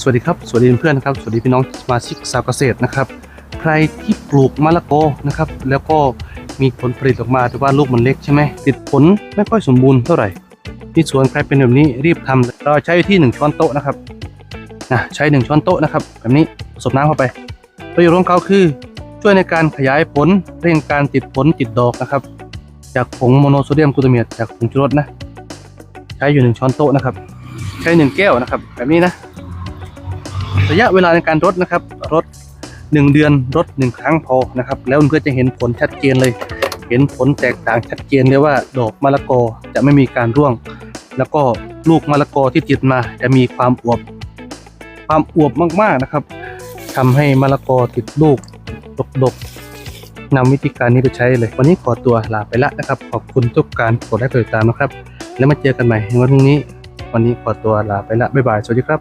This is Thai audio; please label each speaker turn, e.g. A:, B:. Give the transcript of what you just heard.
A: สวัสดีครับ สวัสดีเพื่อนนะครับ สวัสดีพี่น้องสมาชิกสาวเกษตรนะครับ ใครที่ปลูกมะละกอนะครับ แล้วก็มีผลผลิตออกมาแต่ว่าลูกมันเล็กใช่ไหมติดผลไม่ค่อยสมบูรณ์เท่าไหร่ที่สวนใครเป็นแบบนี้รีบทำเราใช้ที่ 1 ช้อนโต๊ะนะครับนะใช้ 1 ช้อนโต๊ะนะครับ แบบนี้ผสมน้ำเข้าไป ประโยชน์ของเขาคือช่วยในการขยายผลเร่งการติดผลติดดอกนะครับ จากผงโมโนโซเดียมกลูตาเมีตจากผงชูรสนะ ใช้อยู่ 1 ช้อนโต๊ะนะครับ ใช้ 1 แก้วนะครับ แบบนี้นะ ระยะเวลาในการรดนะครับรดหนึ่งเดือนรดหนึ่งครั้งพอนะครับ แล้วเพื่อจะเห็นผลชัดเจนเลย เห็นผลแตกต่างชัดเจนเลยว่าดอกมะละกอจะไม่มีการร่วง แล้วก็ลูกมะละกอที่ติดมาจะมีความอวบ ความอวบมากๆนะครับทำให้มะละกอติดลูกดกๆนำวิธีการนี้ไปใช้เลย วันนี้ขอตัวลาไปละนะครับ ขอบคุณทุกการกดไลค์กดติดตามนะครับ แล้วมาเจอกันใหม่ในวันพรุ่งนี้ วันนี้ขอตัวลาไปละบ๊ายบายสวัสดีครับ